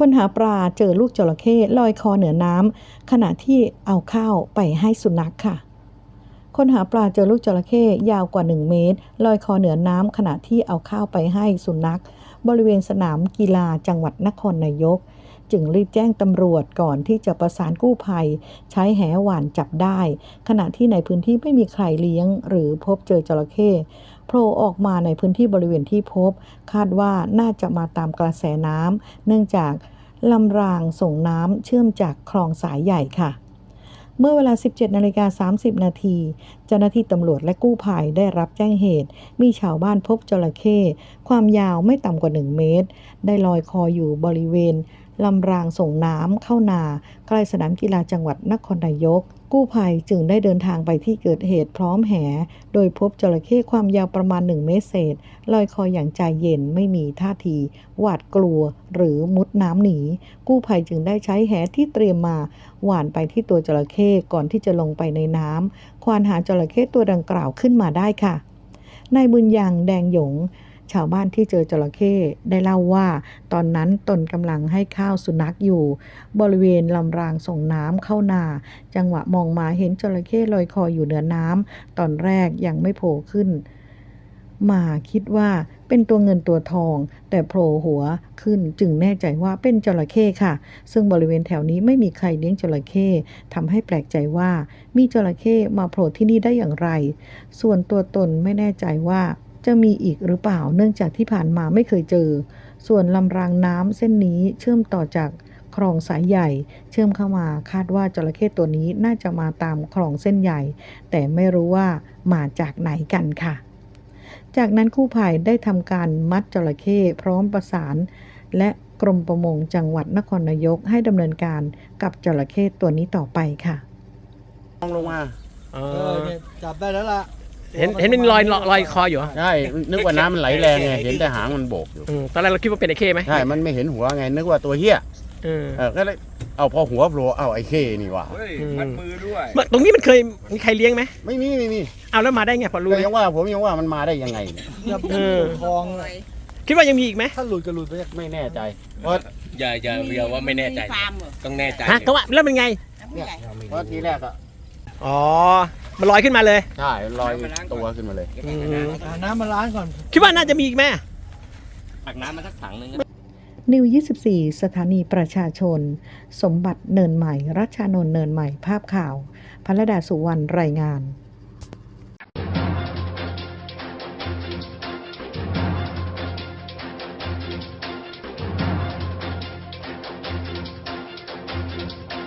คนหาปลาเจอลูกจระเข้ลอยคอเหนือน้ำขณะที่เอาข้าวไปให้สุนัขค่ะ คนหาปลาเจอลูกจระเข้ยาวกว่า 1 เมตรลอยคอเหนือน้ำขณะที่เอาข้าวไปให้สุนัข บริเวณสนามกีฬาจังหวัดนครนายก จึงรีบแจ้งตำรวจก่อนที่จะประสานกู้ภัย ใช้แหหวานจับได้ ขณะที่ในพื้นที่ไม่มีใครเลี้ยง หรือพบเจอจระเข้โผล่ออกมาในพื้นที่บริเวณที่พบ คาดว่าน่าจะมาตามกระแสน้ำเนื่องจาก ลำรางส่งน้ำเชื่อมจากคลองสายใหญ่ค่ะ เมื่อเวลา 17นาฬิกา30 นาที เจ้าหน้าที่ตำรวจและกู้ภัยได้รับแจ้งเหตุ มีชาวบ้านพบจระเข้ความยาวไม่ต่ำกว่า 1 เมตร ได้ลอยคออยู่บริเวณ ลำรางส่งน้ำเข้านา ใกล้สนามกีฬาจังหวัดนครนายก กู้ภัยจึงได้เดินทางไปที่เกิดเหตุพร้อมแห โดยพบจระเข้ความยาวประมาณ 1 เมตรเศษลอยคออย่างใจเย็นไม่มีท่าที หวาดกลัวหรือมุดน้ำหนี กู้ภัยจึงได้ใช้แหที่เตรียมมาหว่านไปที่ตัวจระเข้ก่อนที่จะลงไปในน้ำควานหาจระเข้ตัวดังกล่าวขึ้นมาได้ค่ะนายบุญยังแดงหยง ชาวบ้านที่เจอจระเข้ได้เล่าว่า ตอนนั้นตนกำลังให้ข้าวสุนัขอยู่ บริเวณลำรางส่งน้ำเข้านา จังหวะมองมาเห็นจระเข้ลอยคออยู่เหนือน้ำตอนแรกยังไม่โผล่ขึ้น มาคิดว่าเป็นตัวเงินตัวทอง แต่โผล่หัวขึ้นจึงแน่ใจว่าเป็นจระเข้ค่ะ ซึ่งบริเวณแถวนี้ไม่มีใครเลี้ยงจระเข้ทำให้แปลกใจว่า มีจระเข้มาโผล่ที่นี่ได้อย่างไร ส่วนตัวตนไม่แน่ใจว่า จะมีอีกหรือเปล่า เนื่องจากที่ผ่านมาไม่เคยเจอ ส่วนลำรางน้ำเส้นนี้เชื่อมต่อจากคลองสายใหญ่ เชื่อมเข้ามาคาดว่าจระเข้ตัวนี้น่าจะมาตามคลองเส้นใหญ่ แต่ไม่รู้ว่ามาจากไหนกันค่ะ จากนั้นกู้ภัยได้ทำการมัดจระเข้พร้อมประสาน และกรมประมงจังหวัดนครนายกให้ดำเนินการกับจระเข้ตัวนี้ต่อไปค่ะ มองลงมา เอเอออเนี่ยจับได้แล้วล่ะ เห็นเห็นมันลอยลอยลอยคออยู่เหรอใช่นึกว่าน้ำมันไหลแรงไงเห็นแต่หางมันโบกอยู่อืมตอนแรกเราคิดว่าเป็นไอ้เข้ไหมใช่มันไม่เห็นหัวไงนึกว่าตัวเหี้ยเออเออก็เลยเอาพอหัวโผล่เอาไอ้เข้นี่ว่ะเฮ้ยอืมมัดมือด้วยเมื่อตรงนี้มันเคยมีใครเลี้ยงไหมไม่มีไม่มีเอาแล้วมาได้ไงพอรู้ก็ไหมยังว่าผมยังว่ามันมาได้ยังไงเนี่ยจับเออทองคิดว่ายังมีอีกไหมถ้าหลุดก็หลุดไปไม่แน่ใจเพราะอย่าอย่าอย่าว่าไม่แน่ใจฟาร์มเหรอต้องแน่ใจฮะก็ว่าแล้วเป็นไงผู้ใหญ่เพราะทีแรกอะอ๋อ มันลอยขึ้นมาเลย ใช่ลอยตัวขึ้นมาเลย อืมหาน้ำมาล้างก่อน คิดว่าน่าจะมีอีกไหม ตักน้ำมาสักถังหนึงนิว 24 สถานีประชาชน สมบัติเนินใหม่ รัชชานนท์เนินใหม่ ภาพข่าวพระดาสุวรรณรายงาน